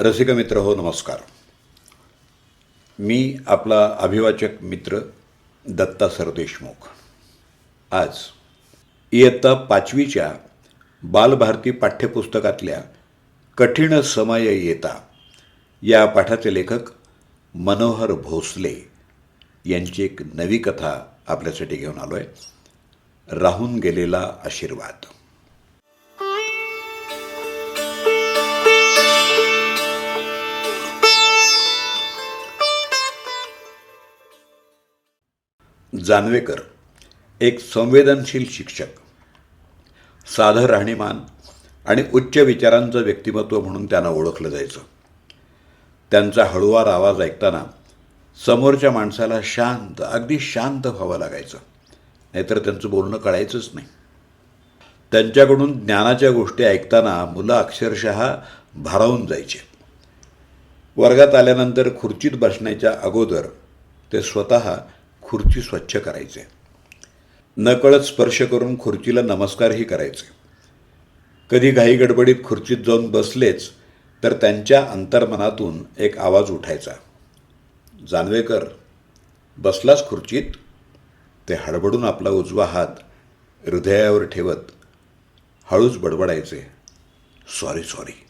रसिक मित्र हो नमस्कार. मी आपला अभिवाचक मित्र दत्ता सरदेशमुख आज इयत्ता पाचवीच्या बालभारती पाठ्यपुस्तकातल्या कठीण समय येता या पाठाचे लेखक मनोहर भोसले यांची एक नवी कथा आपल्यासाठी घेऊन आलो आहे राहून गेलेला आशीर्वाद. जानवेकर एक संवेदनशील शिक्षक साधं राहणीमान आणि उच्च विचारांचं व्यक्तिमत्व म्हणून त्यांना ओळखलं जायचं. त्यांचा हळुवार आवाज ऐकताना समोरच्या माणसाला शांत अगदी शांत व्हावं लागायचं. नाहीतर त्यांचं बोलणं कळायचंच नाही. त्यांच्याकडून ज्ञानाच्या गोष्टी ऐकताना मुलं अक्षरशः भारावून जायचे. वर्गात आल्यानंतर खुर्चीत बसण्याच्या अगोदर ते स्वतः खुर्ची स्वच्छ करायचे. नकळत स्पर्श करून खुर्चीला नमस्कारही करायचे. कधी घाई गडबडीत खुर्चीत जाऊन बसलेच तर त्यांच्या अंतर्मनातून एक आवाज उठायचा. जानवेकर बसलास खुर्चीत? ते हडबडून आपला उजवा हात हृदयावर ठेवत हळूच बडबडायचे. Sorry sorry.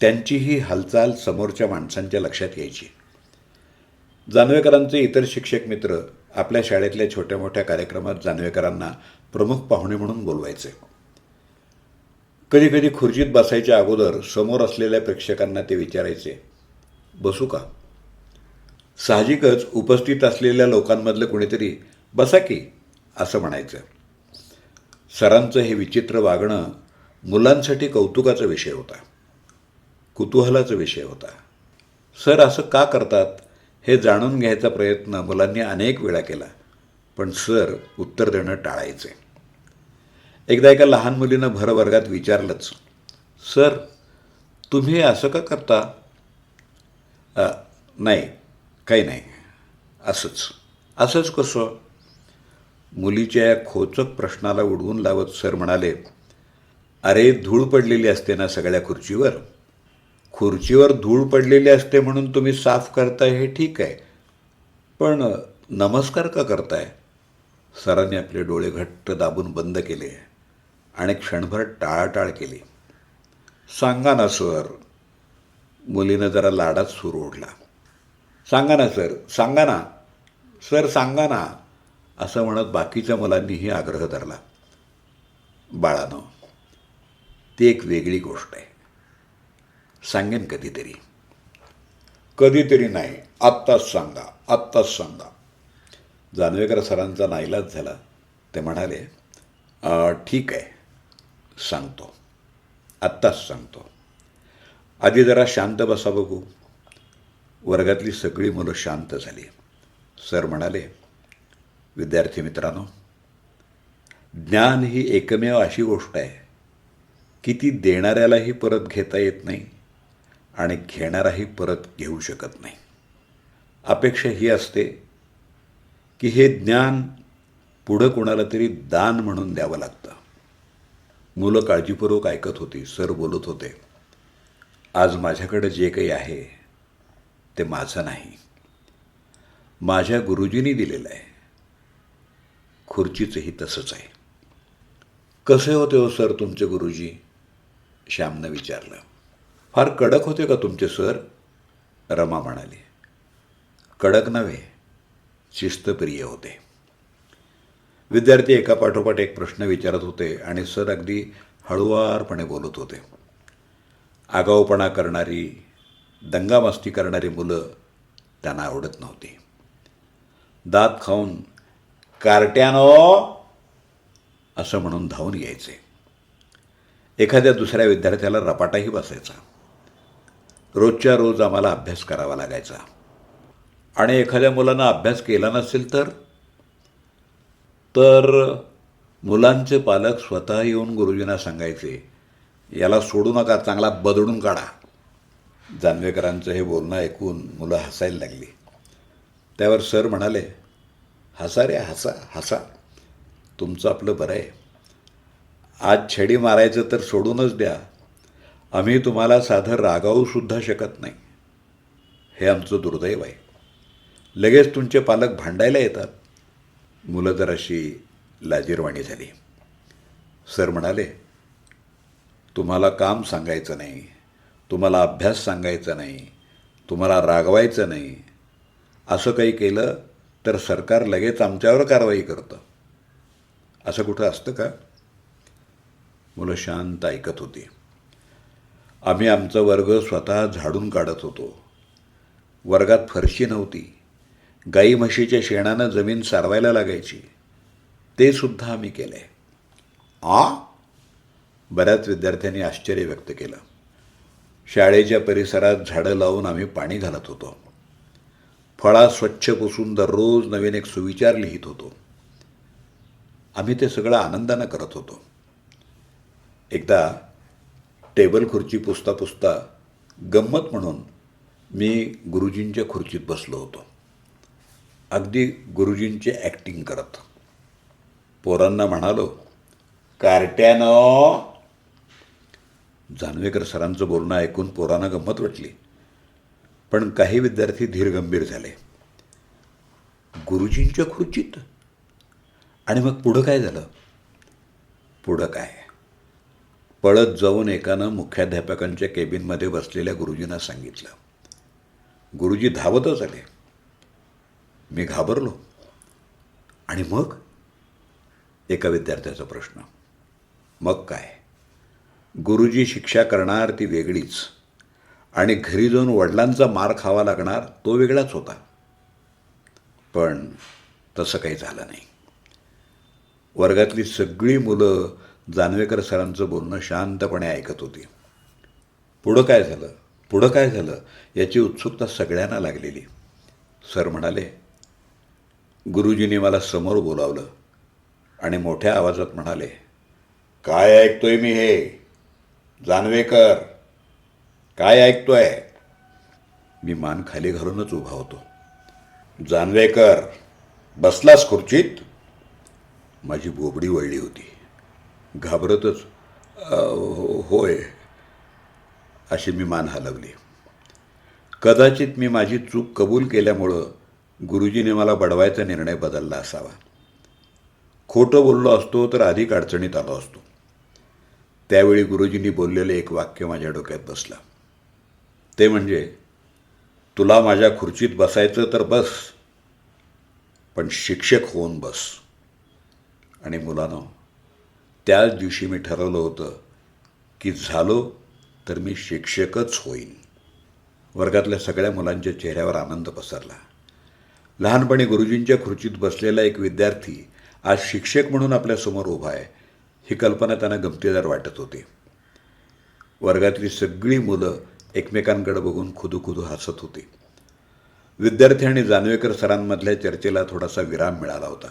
त्यांची ही हालचाल समोरच्या माणसांच्या लक्षात यायची. जानवेकरांचे इतर शिक्षक मित्र आपल्या शाळेतल्या छोट्या मोठ्या कार्यक्रमात जानवेकरांना प्रमुख पाहुणे म्हणून बोलवायचे. कधी कधी खुर्चीत बसायच्या अगोदर समोर असलेल्या प्रेक्षकांना ते विचारायचे बसू का? साहजिकच उपस्थित असलेल्या लोकांमधलं कोणीतरी बसा की असं म्हणायचं. सरांचं हे विचित्र वागणं मुलांसाठी कौतुकाचा विषय होता कुतूहलाचा विषय होता. सर असं का करतात? हे जाणून घ्यायचा प्रयत्न मुलांनी अनेक वेळा केला पण सर उत्तर देणं टाळायचे. एकदा एका लहान मुलीनं भर वर्गात विचारलंच सर तुम्ही असं का करता? नाही काही नाही असंच. असंच कसं? मुलीच्या या खोचक प्रश्नाला उडवून लावत सर म्हणाले अरे धूळ पडलेली असते ना सगळ्या खुर्चीवर खुर्चीवर धूळ पडलेली असते म्हणून तुम्ही साफ करताय हे ठीक आहे. पण नमस्कार का करताय? सरांनी आपले डोळे घट्ट दाबून बंद केले आणि क्षणभर टाळाटाळ केली. सांगा ना सर. मुलीनं जरा लाडात सूर ओढला. सांगा ना सर. सांगा ना. सर सांगा ना. असं म्हणत बाकीच्या मुलांनीही आग्रह धरला. बाळानं ती एक वेगळी गोष्ट आहे. सांगेन कधीतरी. कधीतरी नाही आत्ताच सांगा आत्ताच सांगा. जानवेकर सरांचा नाईलाज झाला. ते म्हणाले ठीक आहे सांगतो. आत्ताच सांगतो. आधी जरा शांत बसा बघू. वर्गातली सगळी मुलं शांत झाली. सर म्हणाले विद्यार्थी मित्रांनो ज्ञान ही एकमेव अशी गोष्ट आहे. की ती देणाऱ्यालाही परत घेता येत नाही. आणि घेणाराही परत घेऊ शकत नाही. अपेक्षा ही असते की हे ज्ञान पुढं कोणाला तरी दान म्हणून द्यावं लागतं. मुलं काळजीपूर्वक ऐकत होती सर बोलत होते आज माझ्याकडं जे काही आहे ते माझं नाही. माझ्या गुरुजींनी दिलेलं आहे. खुर्चीचंही तसंच आहे. कसे होते हो सर तुमचे गुरुजी? श्यामनं विचारलं. फार कडक होते का तुमचे सर? रमा म्हणाली. कडक नव्हे शिस्तप्रिय होते. विद्यार्थी एका पाठोपाठ एक प्रश्न विचारत होते आणि सर अगदी हळुवारपणे बोलत होते. आगाऊपणा करणारी दंगामस्ती करणारी मुलं त्यांना आवडत नव्हती. दात खाऊन कार्ट्यानो! असं म्हणून धावून यायचे. एखाद्या दुसऱ्या विद्यार्थ्याला रपाटाही बसायचा. रोजच्या रोज आम्हाला अभ्यास करावा लागायचा. आणि एखाद्या मुलानं अभ्यास केला नसेल तर तर मुलांचे पालक स्वतः येऊन गुरुजींना सांगायचे याला सोडू नका चांगला बदडून काढा. जानवेकरांचं हे बोलणं ऐकून मुलं हसायला लागली. त्यावर सर म्हणाले हसा रे हसा हसा. तुमचं आपलं बरं आहे. आज छडी मारायचं तर सोडूनच द्या. आम्ही तुम्हाला साधं रागावू सुद्धा शकत नाही. हे आमचं दुर्दैव आहे. लगेच तुमचे पालक भांडायला येतात. मुलं जर अशी लाजीरवाणी झाली. सर म्हणाले तुम्हाला काम सांगायचं नाही. तुम्हाला अभ्यास सांगायचा नाही. तुम्हाला रागवायचं नाही. असं काही केलं तर सरकार लगेच आमच्यावर कारवाई करतं. असं कुठं असतं का? मुलं शांत ऐकत होती. आम्ही आमचा वर्ग स्वतः झाडून काढत होतो. वर्गात फरशी नव्हती. गाई म्हशीच्या शेणानं जमीन सारवायला लागायची. ते सुद्धा आम्ही केलं. आहे आ? बऱ्याच विद्यार्थ्यांनी आश्चर्य व्यक्त केलं. शाळेच्या परिसरात झाडं लावून आम्ही पाणी घालत होतो. फळा स्वच्छ पुसून दररोज नवीन एक सुविचार लिहित होतो. आम्ही ते सगळं आनंदानं करत होतो. एकदा टेबल खुर्ची पुसता पुसता गंमत म्हणून मी गुरुजींच्या खुर्चीत बसलो होतो. अगदी गुरुजींचे ॲक्टिंग करत. पोरांना म्हणालो कार्ट्यानं! जानवेकर सरांचं बोलणं ऐकून पोरांना गंमत वाटली. पण काही विद्यार्थी धीरगंभीर झाले. गुरुजींच्या खुर्चीत? आणि मग पुढं काय झालं? पुढं काय? पळत जाऊन एकानं मुख्याध्यापकांच्या केबिनमध्ये बसलेल्या गुरुजींना सांगितलं. गुरुजी धावतच आले. मी घाबरलो. आणि मग? एका विद्यार्थ्याचा प्रश्न. मग काय? गुरुजी शिक्षा करणार ती वेगळीच. आणि घरी जाऊन वडिलांचा मार खावा लागणार तो वेगळाच होता. पण तसं काही झालं नाही. वर्गातली सगळी मुलं जानवेकर सरांचं बोलणं शांतपणे ऐकत होती. पुढं काय झालं? पुढं काय झालं? याची उत्सुकता सगळ्यांना लागलेली. सर म्हणाले गुरुजींनी मला समोर बोलावलं आणि मोठ्या आवाजात म्हणाले काय ऐकतोय मी हे? जानवेकर काय ऐकतोय? मी मान खाली घालूनच उभा होतो. जानवेकर बसलास खुर्चीत? माझी बोबडी वळली होती. घाबरतच हो- होय अशी मी मान हलवली. कदाचित मी माझी चूक कबूल केल्यामुळं गुरुजीने मला बडवायचा निर्णय बदलला असावा. खोटं बोललो असतो तर अधिक अडचणीत आलो असतो. त्यावेळी गुरुजींनी बोललेलं एक वाक्य माझ्या डोक्यात बसलं. ते म्हणजे तुला माझ्या खुर्चीत बसायचं तर बस पण शिक्षक होऊन बस. आणि मुलांना त्याच दिवशी मी ठरवलं होतं की झालो तर मी शिक्षकच होईन. वर्गातल्या सगळ्या मुलांच्या चेहऱ्यावर आनंद पसरला. लहानपणी गुरुजींच्या खुर्चीत बसलेला एक विद्यार्थी आज शिक्षक म्हणून आपल्यासमोर उभा आहे. ही कल्पना त्यांना गमतीदार वाटत होती. वर्गातली सगळी मुलं एकमेकांकडे बघून खुदूखुदू हसत होती. विद्यार्थी आणि जानवेकर सरांमधल्या चर्चेला थोडासा विराम मिळाला होता.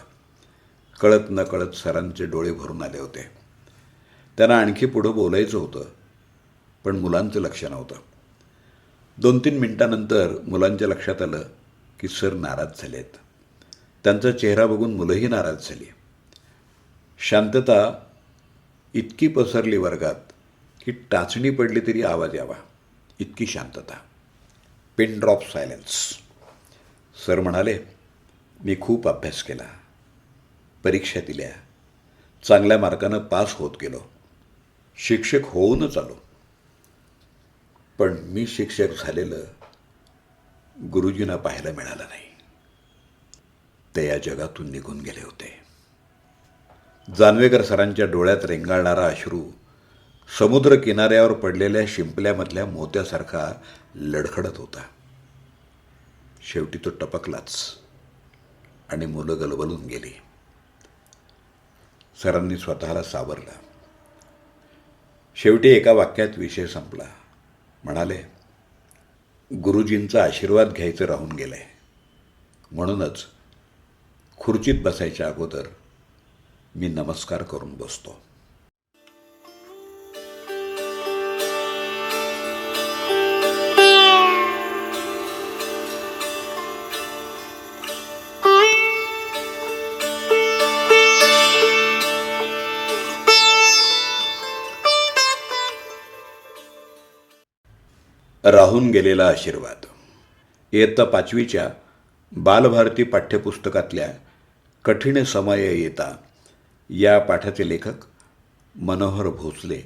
कळत न कळत सरांचे डोळे भरून आले होते. त्यांना आणखी पुढं बोलायचं होतं पण मुलांचं लक्ष नव्हतं. दोन तीन मिनटानंतर मुलांच्या लक्षात आलं की सर नाराज झालेत. त्यांचा चेहरा बघून मुलंही नाराज झाली. शांतता इतकी पसरली वर्गात की टाचणी पडली तरी आवाज यावा. इतकी शांतता. Pin drop silence. सर म्हणाले मी खूप अभ्यास केला. परीक्षा दिल्या. चांगल्या मार्कानं पास होत गेलो. शिक्षक होऊनच आलो पण मी शिक्षक झालेलं गुरुजींना पाहायला मिळालं नाही. ते या जगातून निघून गेले होते. जानवेकर सरांच्या डोळ्यात रेंगाळणारा अश्रू समुद्र किनाऱ्यावर पडलेल्या शिंपल्यामधल्या मोत्यासारखा लडखडत होता. शेवटी तो टपकलाच आणि मुलं गलबलून गेली. सरांनी स्वतःला सावरला. शेवटी एका वाक्यात विषय संपला. म्हणाले गुरुजींचा आशीर्वाद घ्यायचं राहून गेलंय. म्हणूनच खुर्चीत बसायच्या अगोदर मी नमस्कार करून बसतो. राहून गेलेला आशीर्वाद. इयत्ता पाचवीच्या बालभारती पाठ्यपुस्तकातल्या कठीण समय येता या पाठाचे लेखक मनोहर भोसले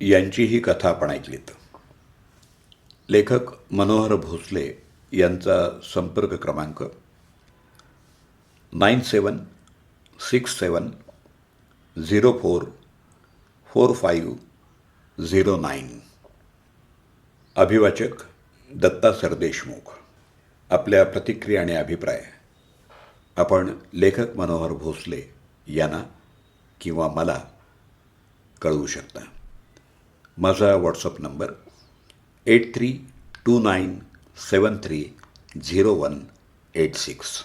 यांची ही कथा आपण ऐकलीत. लेखक मनोहर भोसले यांचा संपर्क क्रमांक nine seven six seven zero four four five zero nine. अभिवाचक Datta Sardeshmukh आपल्या प्रतिक्रिया आणि अभिप्राय. आपण लेखक मनोहर भोसले यांना किंवा मला कळवू शकता. माझा WhatsApp number eight three two nine seven three zero one eight six